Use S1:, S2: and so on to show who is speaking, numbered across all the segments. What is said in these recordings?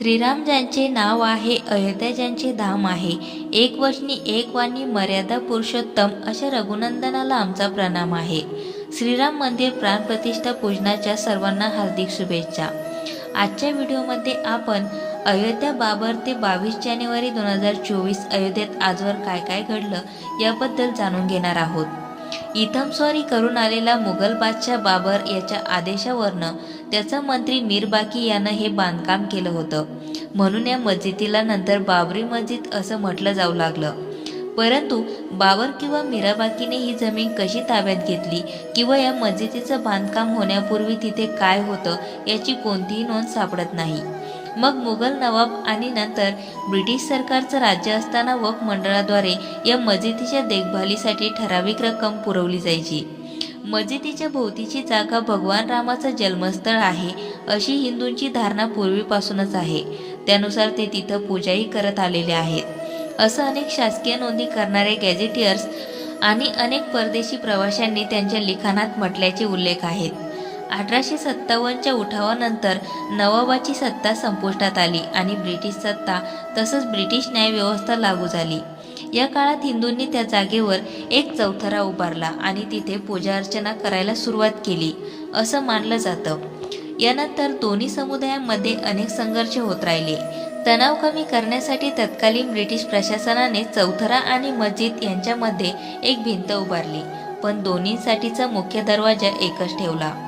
S1: श्रीराम ज्यांचे नाव आहे अयोध्या ज्यांचे धाम आहे. एक वचनी एक वाणी मर्यादा पुरुषोत्तम अशा रघुनंदनाला आमचा प्रणाम आहे. श्रीराम मंदिर प्राणप्रतिष्ठा पूजनाच्या सर्वांना हार्दिक शुभेच्छा. आजच्या व्हिडिओमध्ये आपण अयोध्या बाबर ते बावीस जानेवारी दोन हजार चोवीस अयोध्येत आजवर काय काय घडलं याबद्दल जाणून घेणार आहोत. इथमस्वारी करून आलेला मुघल बादशाह बाबर याच्या आदेशावरनं त्याचा मंत्री मीरबाकी यानं हे बांधकाम केलं होतं. म्हणून या मस्जिदीला नंतर बाबरी मस्जिद असं म्हटलं जाऊ लागलं. परंतु बाबर किंवा मीराबाकीने ही जमीन कशी ताब्यात घेतली किंवा या मस्जिदीचं बांधकाम होण्यापूर्वी तिथे काय होतं याची कोणतीही नोंद सापडत नाही. मग मुघल नवाब आणि नंतर ब्रिटिश सरकारचं राज्य असताना वक्फ मंडळाद्वारे या मस्जिदीच्या देखभालीसाठी ठराविक रक्कम पुरवली जायची. मस्जिदीच्या भोवतीची जागा भगवान रामाचं जन्मस्थळ आहे अशी हिंदूंची धारणा पूर्वीपासूनच आहे. त्यानुसार ते तिथं पूजाही करत आलेले आहेत. असं अनेक शासकीय नोंदी करणारे गॅझेटियर्स आणि अनेक परदेशी प्रवाशांनी त्यांच्या लिखाणात म्हटल्याचे उल्लेख आहेत. अठराशे सत्तावन्नच्या उठावानंतर नवाबाची सत्ता संपुष्टात आली आणि ब्रिटिश सत्ता तसंच ब्रिटिश न्यायव्यवस्था लागू झाली. या काळात हिंदूंनी त्या जागेवर एक चौथरा उभारला आणि तिथे पूजा अर्चना करायला सुरुवात केली असं मानलं जातं. यानंतर दोन्ही समुदायांमध्ये अनेक संघर्ष होत राहिले. तणाव कमी करण्यासाठी तत्कालीन ब्रिटिश प्रशासनाने चौथरा आणि मस्जिद यांच्यामध्ये एक भिंत उभारली पण दोन्हीसाठीचा मुख्य दरवाजा एकच ठेवला.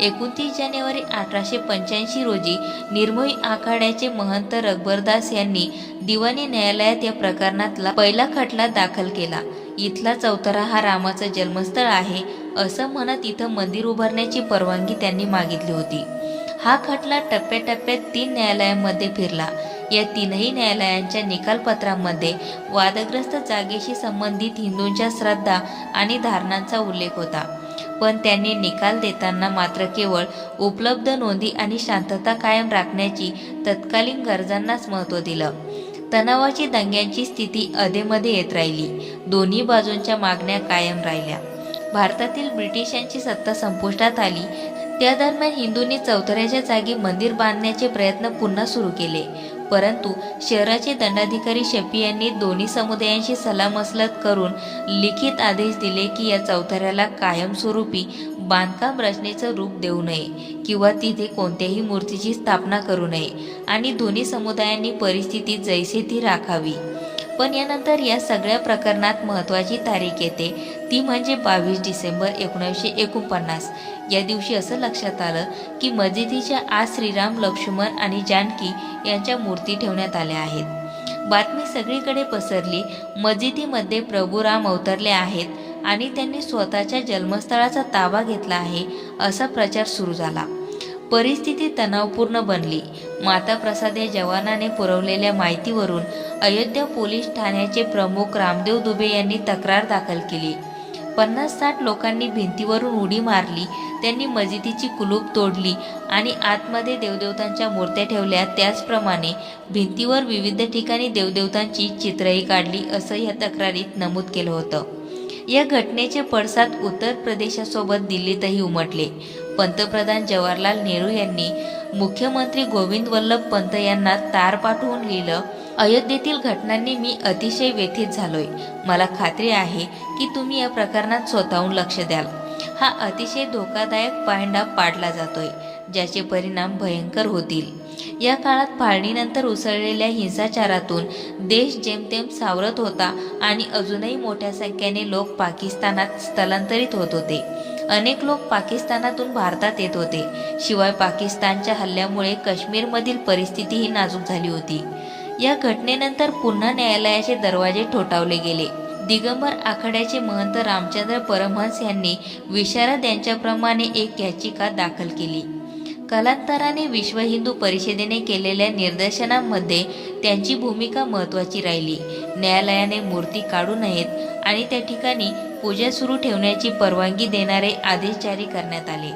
S1: एकोणतीस जानेवारी अठराशे पंच्याऐंशी रोजी निर्मोही आखाड्याचे महंत रघबरदास यांनी दिवाणी न्यायालयात या प्रकरणातला पहिला खटला दाखल केला. इथला चौथरा हा रामाचं जन्मस्थळ आहे असं म्हणत इथं मंदिर उभारण्याची परवानगी त्यांनी मागितली होती. हा खटला टप्प्याटप्प्यात तीन न्यायालयांमध्ये फिरला. या तीनही न्यायालयांच्या निकालपत्रांमध्ये वादग्रस्त जागेशी संबंधित हिंदूंच्या श्रद्धा आणि धारणांचा उल्लेख होता. पण त्यांनी निकाल देताना मात्र केवळ उपलब्ध नोंदी आणि शांतता कायम राखण्याची तत्कालीन गरजांनाच महत्त्व दिलं. तणावाची दंग्यांची स्थिती अधेमध्ये येत राहिली. दोन्ही बाजूंच्या मागण्या कायम राहिल्या. भारतातील ब्रिटिशांची सत्ता संपुष्टात आली. त्या दरम्यान हिंदूंनी चौथऱ्याच्या जागी मंदिर बांधण्याचे प्रयत्न पुन्हा सुरू केले. परंतु शहराचे दंडाधिकारी शफी यांनी दोन्ही समुदायांशी सलामसलत करून लिखित आदेश दिले की या चौथऱ्याला कायमस्वरूपी बांधकाम रचनेचं रूप देऊ नये किंवा तिथे कोणत्याही मूर्तीची स्थापना करू नये. आणि दोन्ही समुदायांनी परिस्थिती जैसे ती राखावी. पण यानंतर या सगळ्या प्रकरणात महत्त्वाची तारीख येते. ती म्हणजे बावीस डिसेंबर एकोणीसशे एकोणपन्नास. या दिवशी असं लक्षात आलं की मस्जिदीच्या आज श्रीराम लक्ष्मण आणि जानकी यांच्या मूर्ती ठेवण्यात आल्या आहेत. बातमी सगळीकडे पसरली. मस्जिदीमध्ये प्रभू राम अवतरले आहेत आणि त्यांनी स्वतःच्या जन्मस्थळाचा ताबा घेतला आहे असा प्रचार सुरू झाला. परिस्थिती तणावपूर्ण बनली. माता प्रसाद या जवानाने पुरवलेल्या माहितीवरून अयोध्या पोलीस ठाण्याचे प्रमुख रामदेव दुबे यांनी तक्रार दाखल केली. पन्नास साठ लोकांनी भिंतीवरून उडी मारली त्यांनी मस्जिदीची कुलूप तोडली आणि आतमध्ये देवदेवतांच्या मूर्त्या ठेवल्या. त्याचप्रमाणे भिंतीवर विविध ठिकाणी देवदेवतांची चित्रही काढली असं या तक्रारीत नमूद केलं होतं. या घटनेचे पडसाद उत्तर प्रदेशासोबत दिल्लीतही उमटले. पंतप्रधान जवाहरलाल नेहरू यांनी मुख्यमंत्री गोविंद वल्लभ पंत यांना तार पाठवून लिहिलं अयोध्येतील घटनांनी मी अतिशय व्यथित झालोय. मला खात्री आहे की तुम्ही या प्रकरणात स्वतःहून लक्ष द्याल. हा अतिशय धोकादायक पायंडा पाडला जातोय ज्याचे परिणाम भयंकर होतील. या काळात फाळणीनंतर उसळलेल्या हिंसाचारातून देश जेमतेम सावरत होता आणि अजूनही मोठ्या संख्येने लोक पाकिस्तानात स्थलांतरित होत होते. अनेक लोक पाकिस्तानातून भारतात येत होते. शिवाय पाकिस्तानच्या हल्ल्यामुळे काश्मीरमधील परिस्थितीही नाजूक झाली होती. या घटनेनंतर पुन्हा न्यायालयाचे दरवाजे ठोठावले गेले. दिगंबर आखाड्याचे महंत रामचंद्र परमहंस यांनी विशारद यांच्याप्रमाणे एक याचिका दाखल केली. कालांतराने विश्व हिंदू परिषदेने केलेल्या निर्देशनांमध्ये त्यांची भूमिका महत्त्वाची राहिली. न्यायालयाने मूर्ती काढू नयेत आणि त्या ठिकाणी पूजा सुरू ठेवण्याची परवानगी देणारे आदेश जारी करण्यात आले.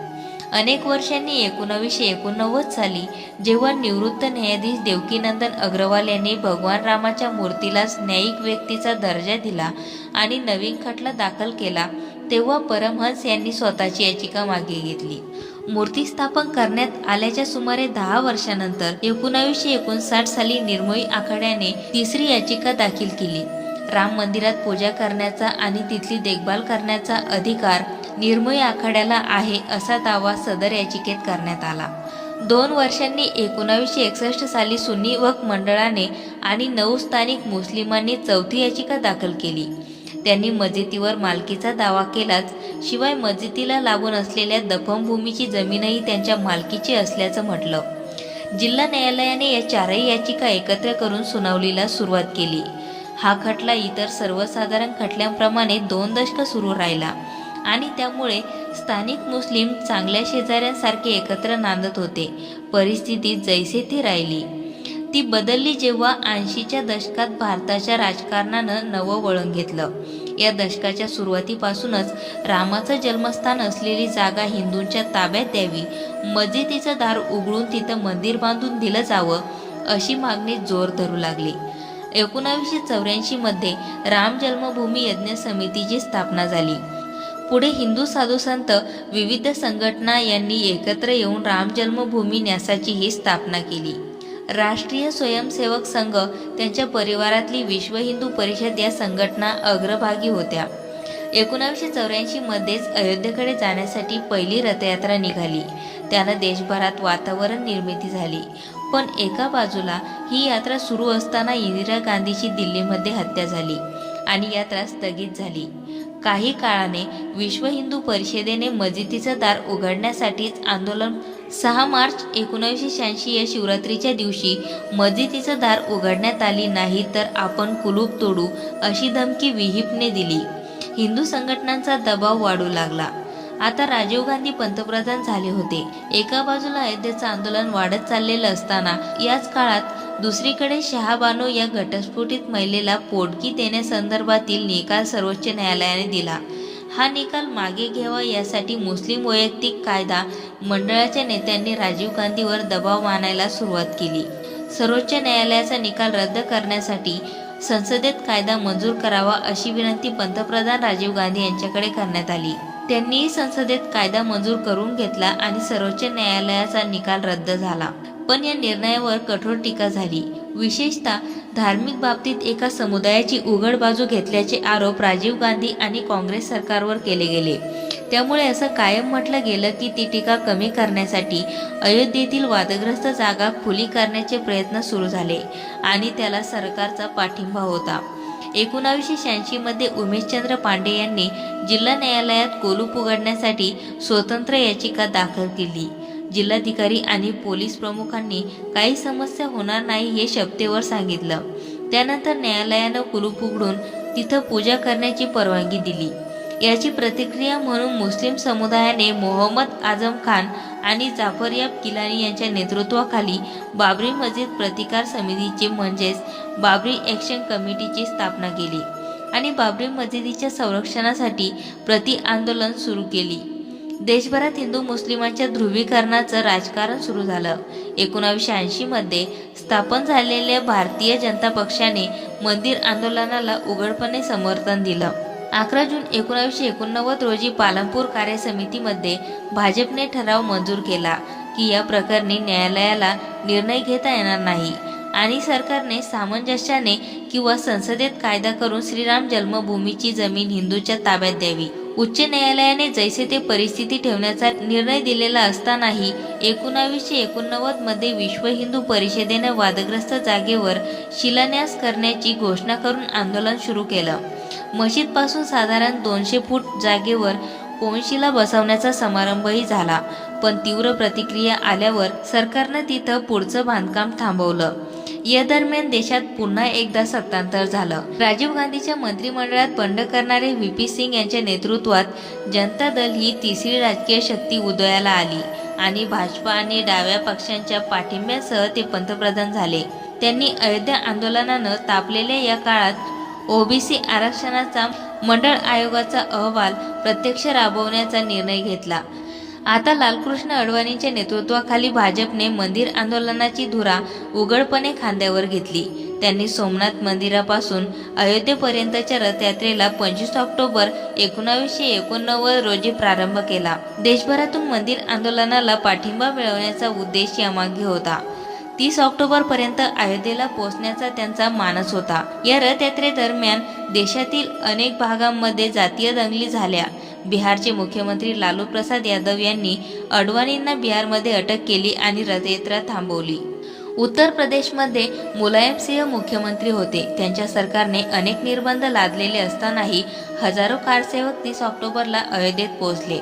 S1: अनेक वर्षांनी एकोणावीसशे एकोणनव्वद साली जेव्हा निवृत्त न्यायाधीश देवकीनंदन अग्रवाल यांनी भगवान रामाच्या मूर्तीलाच न्यायिक व्यक्तीचा दर्जा दिला आणि नवीन खटला दाखल केला तेव्हा परमहंस यांनी स्वतःची याचिका मागे घेतली. मूर्ती स्थापन करण्यात आल्याच्या सुमारे दहा वर्षानंतर एकोणावीसशे एकोणसाठ साली निर्मोही आखाड्याने तिसरी याचिका दाखल केली. राम मंदिरात पूजा करण्याचा आणि तिथली देखभाल करण्याचा अधिकार निर्मोही आखाड्याला आहे असा दावा सदर याचिकेत करण्यात आला. दोन वर्षांनी एकोणावीसशे एकसष्ट साली सुन्नी वक्फ मंडळाने आणि नऊ स्थानिक मुस्लिमांनी चौथी याचिका दाखल केली. त्यांनी मस्जिदीवर मालकीचा दावा केलाच शिवाय मस्जिदीला लागून असलेल्या दफनभूमीची जमीनही त्यांच्या मालकीची असल्याचं म्हटलं. जिल्हा न्यायालयाने या चारही याचिका एकत्र करून सुनावणीला सुरुवात केली. हा खटला इतर सर्वसाधारण खटल्यांप्रमाणे दोन दशक सुरू राहिला. आणि त्यामुळे स्थानिक मुस्लिम चांगल्या शेजाऱ्यांसारखे एकत्र नांदत होते. परिस्थिती जैसे ती राहिली. ती बदलली जेव्हा ऐंशीच्या दशकात भारताच्या राजकारणानं नवं वळण घेतलं. या दशकाच्या सुरुवातीपासूनच रामाचं जन्मस्थान असलेली जागा हिंदूंच्या ताब्यात द्यावी मस्जिदीचं दार उघडून तिथं मंदिर बांधून दिलं जावं अशी मागणी जोर धरू लागली. एकोणावीसशे चौऱ्याऐंशीमध्ये राम जन्मभूमी यज्ञ समितीची स्थापना झाली. पुढे हिंदू साधू संत विविध संघटना यांनी एकत्र येऊन राम जन्मभूमी न्यासाची ही स्थापना केली. राष्ट्रीय स्वयंसेवक संघ त्यांच्या परिवारातली विश्व हिंदू परिषद या संघटना अग्रभागी होत्या. एकोणावीसशे चौऱ्याऐंशी मध्येच अयोध्येकडे जाण्यासाठी पहिली रथयात्रा निघाली. त्यानं देशभरात वातावरण निर्मिती झाली. पण एका बाजूला ही यात्रा सुरू असताना इंदिरा गांधीची दिल्लीमध्ये हत्या झाली आणि यात्रा स्थगित झाली. काही काळाने विश्व हिंदू परिषदेने मस्जिदीचं दार उघडण्यासाठीच आंदोलन सहा मार्च एकोणीसशे शहाऐंशी या शिवरात्रीच्या दिवशी मस्जिदीचं दार उघडण्यात आली नाही तर आपण कुलूप तोडू अशी धमकी विहिपने दिली. हिंदू संघटनांचा दबाव वाढू लागला. आता राजीव गांधी पंतप्रधान झाले होते. एका बाजूला अयोध्येचं आंदोलन वाढत चाललेलं असताना याच काळात दुसरीकडे शहाबानो या घटस्फोटित महिलेला पोटकी देण्यासंदर्भातील निकाल सर्वोच्च न्यायालयाने दिला. हा निकाल मागे घ्यावा यासाठी मुस्लिम वैयक्तिक कायदा मंडळाच्या नेत्यांनी राजीव गांधीवर दबाव आणायला सुरुवात केली. सर्वोच्च न्यायालयाचा निकाल रद्द करण्यासाठी संसदेत कायदा मंजूर करावा अशी विनंती पंतप्रधान राजीव गांधी यांच्याकडे करण्यात आली. त्यांनी संसदेत कायदा मंजूर करून घेतला आणि सर्वोच्च न्यायालयाचा निकाल रद्द झाला. पण या निर्णयावर कठोर टीका झाली. विशेषतः धार्मिक बाबतीत एका समुदायाची उघड बाजू घेतल्याचे आरोप राजीव गांधी आणि काँग्रेस सरकारवर केले गेले. त्यामुळे असं कायम म्हटलं गेलं की ती टीका कमी करण्यासाठी अयोध्येतील वादग्रस्त जागा खुली करण्याचे प्रयत्न सुरू झाले आणि त्याला सरकारचा पाठिंबा होता. एकोणावीसशे शहाऐंशीमध्ये उमेशचंद्र पांडे यांनी जिल्हा न्यायालयात कोलूप उघडण्यासाठी स्वतंत्र याचिका दाखल केली. जिल्हाधिकारी आणि पोलीस प्रमुखांनी काही समस्या होणार नाही हे शपथेवर सांगितलं. त्यानंतर न्यायालयानं कुलूप उघडून तिथं पूजा करण्याची परवानगी दिली. याची प्रतिक्रिया म्हणून मुस्लिम समुदायाने मोहम्मद आझम खान आणि जाफरयाब किलानी यांच्या नेतृत्वाखाली बाबरी मस्जिद प्रतिकार समितीचे म्हणजेच बाबरी ॲक्शन कमिटीची स्थापना केली आणि बाबरी मस्जिदीच्या संरक्षणासाठी प्रति आंदोलन सुरू केली. देशभरात हिंदू मुस्लिमांच्या ध्रुवीकरणाचं राजकारण सुरू झालं. एकोणावीसशे ऐंशीमध्ये स्थापन झालेल्या भारतीय जनता पक्षाने मंदिर आंदोलनाला उघडपणे समर्थन दिलं. अकरा जून एकोणावीसशे एकोणनव्वद रोजी पालनपूर कार्य समितीमध्ये भाजपने ठराव मंजूर केला की या प्रकरणी न्यायालयाला निर्णय घेता येणार नाही आणि सरकारने सामंजस्याने किंवा संसदेत कायदा करून श्रीराम जन्मभूमीची जमीन हिंदूच्या ताब्यात द्यावी. उच्च न्यायालयाने जैसे ते परिस्थिती ठेवण्याचा निर्णय दिलेला असतानाही एकोणावीसशे एकोणनव्वदमध्ये विश्व हिंदू परिषदेने वादग्रस्त जागेवर शिलान्यास करण्याची घोषणा करून आंदोलन सुरू केलं. मशीदपासून साधारण दोनशे फूट जागेवर कोनशीला बसवण्याचा समारंभही झाला. पण तीव्र प्रतिक्रिया आल्यावर सरकारनं तिथं पुढचं बांधकाम थांबवलं. या दरम्यान देशात पुन्हा एकदा सत्तांतर झालं. राजीव गांधीच्या मंत्रिमंडळात बंड करणारे व्ही. पी. सिंग यांच्या नेतृत्वात जनता दल ही तिसरी राजकीय शक्ती उदयाला आली आणि भाजपा आणि डाव्या पक्षांच्या पाठिंब्यासह ते पंतप्रधान झाले. त्यांनी अयोध्या आंदोलनानं तापलेल्या या काळात ओबीसी आरक्षणाचा मंडळ आयोगाचा अहवाल प्रत्यक्ष राबवण्याचा निर्णय घेतला. आता लालकृष्ण अडवाणींच्या नेतृत्वाखाली भाजपने मंदिर आंदोलनाची धुरा उघडपणे खांद्यावर घेतली. त्यांनी सोमनाथ मंदिरापासून अयोध्येपर्यंतच्या रथयात्रेला पंचवीस ऑक्टोबर एकोणावीसशे एकोणनव्वद रोजी प्रारंभ केला. देशभरातून मंदिर आंदोलनाला पाठिंबा मिळवण्याचा उद्देश यामागे होता. तीस ऑक्टोबर पर्यंत अयोध्येला पोहोचण्याचा त्यांचा मानस होता. या रथयात्रेदरम्यान देशातील अनेक भागांमध्ये जातीय दंगली झाल्या. बिहारचे मुख्यमंत्री लालू प्रसाद यादव यांनी अडवाणींना बिहारमध्ये अटक केली आणि रथयात्रा थांबवली. उत्तर प्रदेशमध्ये मुलायमसिंह मुख्यमंत्री होते. त्यांच्या सरकारने अनेक निर्बंध लादलेले असतानाही हजारो कारसेवक तीस ऑक्टोबरला अयोध्येत पोहोचले.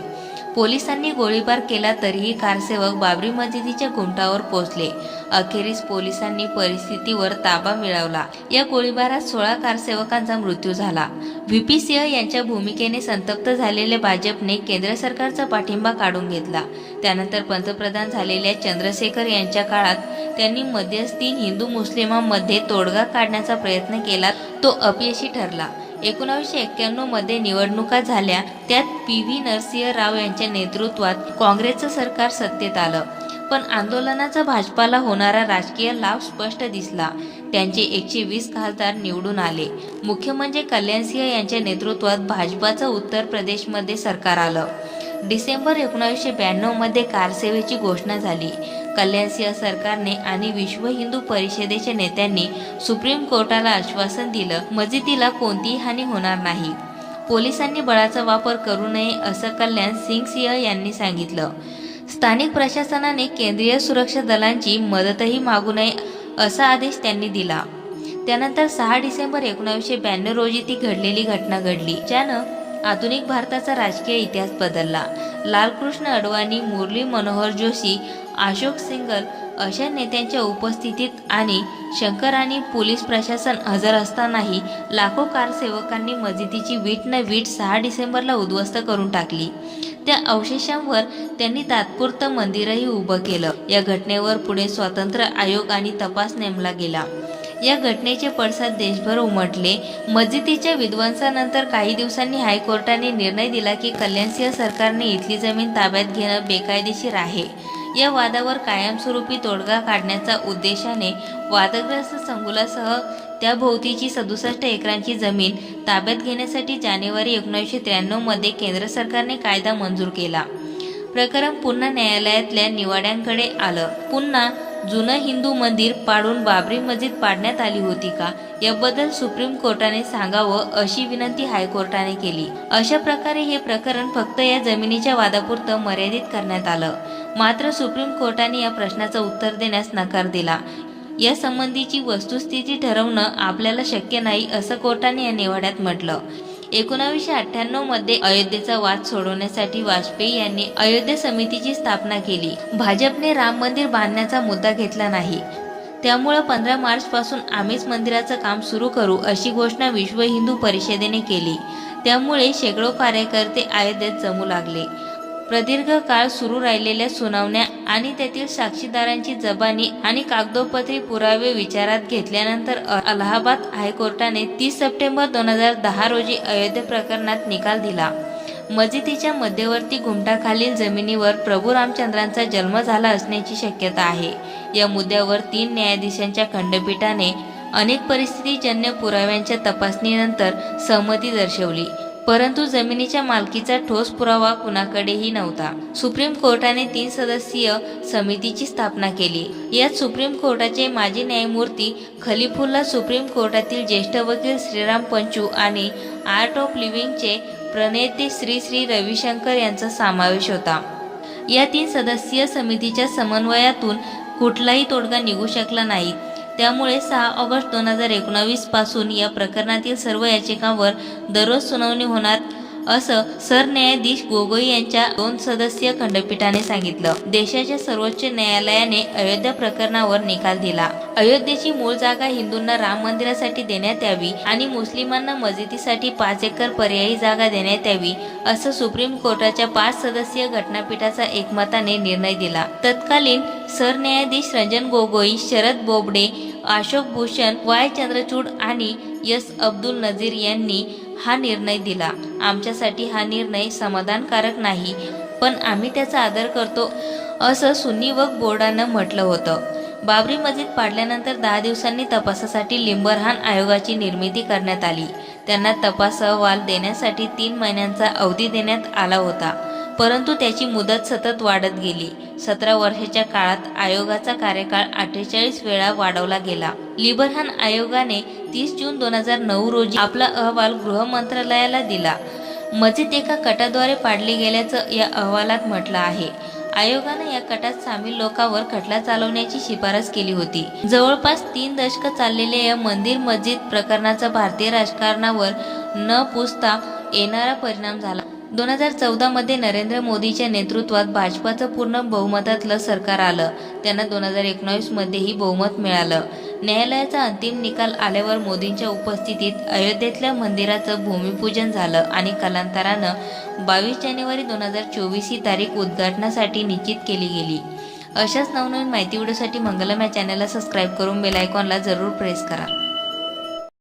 S1: पोलिसांनी गोळीबार केला तरीही कारसेवक बाबरी मशिदीच्या घुमटावर पोहोचले. अखेरीस पोलिसांनी परिस्थितीवर ताबा मिळवला. या गोळीबारात सोळा कारसेवकांचा मृत्यू झाला. व्ही पी सिंह यांच्या भूमिकेने संतप्त झालेल्या भाजपने केंद्र सरकारचा पाठिंबा काढून घेतला. त्यानंतर पंतप्रधान झालेल्या चंद्रशेखर यांच्या काळात त्यांनी मध्यस्थी हिंदू मुस्लिमांमध्ये तोडगा काढण्याचा प्रयत्न केला तो अपयशी ठरला. एकोणावीसशे एक्क्याण्णवमध्ये निवडणुका झाल्या त्यात पी व्ही नरसिंह राव यांच्या नेतृत्वात काँग्रेसचं सरकार सत्तेत आलं. पण आंदोलनाचा भाजपाला होणारा राजकीय लाभ स्पष्ट दिसला. त्यांचे एकशे वीस खासदार निवडून आले. मुख्य म्हणजे कल्याणसिंह यांच्या नेतृत्वात भाजपाचं उत्तर प्रदेशमध्ये सरकार आलं. डिसेंबर एकोणावीसशे ब्याण्णवमध्ये कारसेवेची घोषणा झाली. कल्याणसिंह सरकारने आणि विश्व हिंदू परिषदेच्या नेत्यांनी सुप्रीम कोर्टाला आश्वासन दिलं मजिदीला कोणतीही हानी होणार नाही. पोलिसांनी बळाचा वापर करू नये असं कल्याण सिंग सिंह यांनी सांगितलं. स्थानिक प्रशासनाने केंद्रीय सुरक्षा दलांची मदतही मागू नये असा आदेश त्यांनी दिला. त्यानंतर सहा डिसेंबर एकोणावीसशे ब्याण्णव रोजी ती घडलेली घटना घडली ज्यानं आधुनिक भारताचा राजकीय इतिहास बदलला. लालकृष्ण अडवाणी मुरली मनोहर जोशी अशोक सिंगल अशा नेत्यांच्या उपस्थितीत आणि शंकर आणि पोलीस प्रशासन हजर असतानाही लाखो कारसेवकांनी मस्जिदीची वीट न वीट सहा डिसेंबरला उद्ध्वस्त करून टाकली. त्या अवशेषांवर त्यांनी तात्पुरतं मंदिरही उभं केलं. या घटनेवर पुढे स्वातंत्र्य आयोग आणि तपास नेमला गेला. या घटनेचे पडसाद देशभर उमटले. मस्जिदीच्या विध्वंसानंतर काही दिवसांनी हायकोर्टाने निर्णय दिला की कल्याणसिंह सरकारने इथली जमीन ताब्यात घेणं बेकायदेशीर आहे. या वादावर कायमस्वरूपी तोडगा काढण्याच्या उद्देशाने वादग्रस्त संकुलासह त्या भोवतीची सदुसष्ट एकरांची जमीन ताब्यात घेण्यासाठी जानेवारी एकोणीसशे त्र्याण्णवमध्ये केंद्र सरकारने कायदा मंजूर केला. प्रकरण पुन्हा न्यायालयातल्या निवाड्यांकडे आलं. पुन्हा जुनं हिंदू मंदिर पाडून बाबरी मस्जिद पाडण्यात आली होती का? याबद्दल सुप्रीम कोर्टाने सांगावं अशी विनंती हायकोर्टाने केली. अशा प्रकारे हे प्रकरण फक्त या जमिनीच्या वादापुरतं मर्यादित करण्यात आलं. मात्र सुप्रीम कोर्टाने या प्रश्नाचं उत्तर देण्यास नकार दिला. या संबंधीची वस्तुस्थिती ठरवणं आपल्याला शक्य नाही असं कोर्टाने या निवाड्यात म्हटलं. एकोणावीसशे अठ्ठ्याण्णवमध्ये अयोध्येचा वाद सोडवण्यासाठी वाजपेयी यांनी अयोध्या समितीची स्थापना केली. भाजपने राम मंदिर बांधण्याचा मुद्दा घेतला नाही. त्यामुळं पंधरा मार्च पासून आम्हीच मंदिराचं काम सुरू करू अशी घोषणा विश्व हिंदू परिषदेने केली. त्यामुळे शेकडो कार्यकर्ते अयोध्येत जमू लागले. प्रदीर्घ काळ सुरू राहिलेल्या सुनावण्या आणि त्यातील साक्षीदारांची जबानी आणि कागदोपत्री पुरावे विचारात घेतल्यानंतर अलाहाबाद हायकोर्टाने तीस सप्टेंबर दोन हजार दहा रोजी अयोध्या प्रकरणात निकाल दिला. मस्जिदीच्या मध्यवर्ती घुमटाखालील जमिनीवर प्रभू रामचंद्रांचा जन्म झाला असण्याची शक्यता आहे. या मुद्द्यावर तीन न्यायाधीशांच्या खंडपीठाने अनेक परिस्थितीजन्य पुराव्यांच्या तपासणीनंतर सहमती दर्शवली. परंतु जमिनीच्या मालकीचा ठोस पुरावा कुणाकडेही नव्हता. सुप्रीम कोर्टाने तीन सदस्यीय समितीची स्थापना केली. यात सुप्रीम कोर्टाचे माजी न्यायमूर्ती खलिफुल्ला सुप्रीम कोर्टातील ज्येष्ठ वकील श्रीराम पंचू आणि आर्ट ऑफ लिव्हिंगचे प्रणेते श्री श्री रविशंकर यांचा समावेश होता. या तीन सदस्यीय समितीच्या समन्वयातून कुठलाही तोडगा निघू शकला नाही. त्यामुळे सहा ऑगस्ट दोन हजार एकोणावीसपासून या प्रकरणातील सर्व याचिकांवर दररोज सुनावणी होणार असं सरन्यायाधीश गोगोई यांच्या दोन सदस्यीय खंडपीठाने सांगितलं. देशाच्या सर्वोच्च न्यायालयाने अयोध्या प्रकरणावर निकाल दिला. अयोध्येची मूळ जागा हिंदूंना राम मंदिरासाठी देण्यात यावी आणि मुस्लिमांना मस्जिदीसाठी पाच एकर पर्यायी जागा देण्यात यावी असं सुप्रीम कोर्टाच्या पाच सदस्यीय घटनापीठाचा एकमताने निर्णय दिला. तत्कालीन सरन्यायाधीश रंजन गोगोई शरद बोबडे अशोक भूषण वाय चंद्रचूड आणि यस अब्दुल नझीर यांनी हा निर्णय दिला. आमच्यासाठी हा निर्णय समाधानकारक नाही पण आम्ही त्याचा आदर करतो असं सुन्नी वक्फ बोर्डानं म्हटलं होतं. बाबरी मस्जिद पाडल्यानंतर दहा दिवसांनी तपासासाठी लिंबरहान आयोगाची निर्मिती करण्यात आली. त्यांना तपास अहवाल देण्यासाठी तीन महिन्यांचा अवधी देण्यात आला होता. परंतु त्याची मुदत सतत वाढत गेली. सतरा वर्षाच्या काळात आयोगाचा कार्यकाळ अठ्ठेचाळीस वेळा वाढवला गेला. लिबरहान आयोगाने तीस जून दोन हजार नऊ रोजी आपला अहवाल गृह मंत्रालयाला दिला. मजेत एका कटाद्वारे पाडले गेल्याचं या अहवालात म्हटलं आहे. आयोगानं या कटात सामील लोकांवर खटला चालवण्याची शिफारस केली होती. जवळपास तीन दशकं चाललेल्या या मंदिर मस्जिद प्रकरणाचा भारतीय राजकारणावर न पुसता येणारा परिणाम झाला. दोन हजार चौदामध्ये नरेंद्र मोदीच्या नेतृत्वात भाजपाचं पूर्ण बहुमतातलं सरकार आलं. त्यांना दोन हजार एकोणावीसमध्येही बहुमत मिळालं. न्यायालयाचा अंतिम निकाल आल्यावर मोदींच्या उपस्थितीत अयोध्येतल्या मंदिराचं भूमिपूजन झालं आणि कालांतरानं बावीस जानेवारी दोन हजार चोवीस ही तारीख उद्घाटनासाठी निश्चित केली गेली. अशाच नवनवीन माहिती व्हिडिओसाठी मंगलम या चॅनलला सबस्क्राईब करून बेलायकॉनला जरूर प्रेस करा.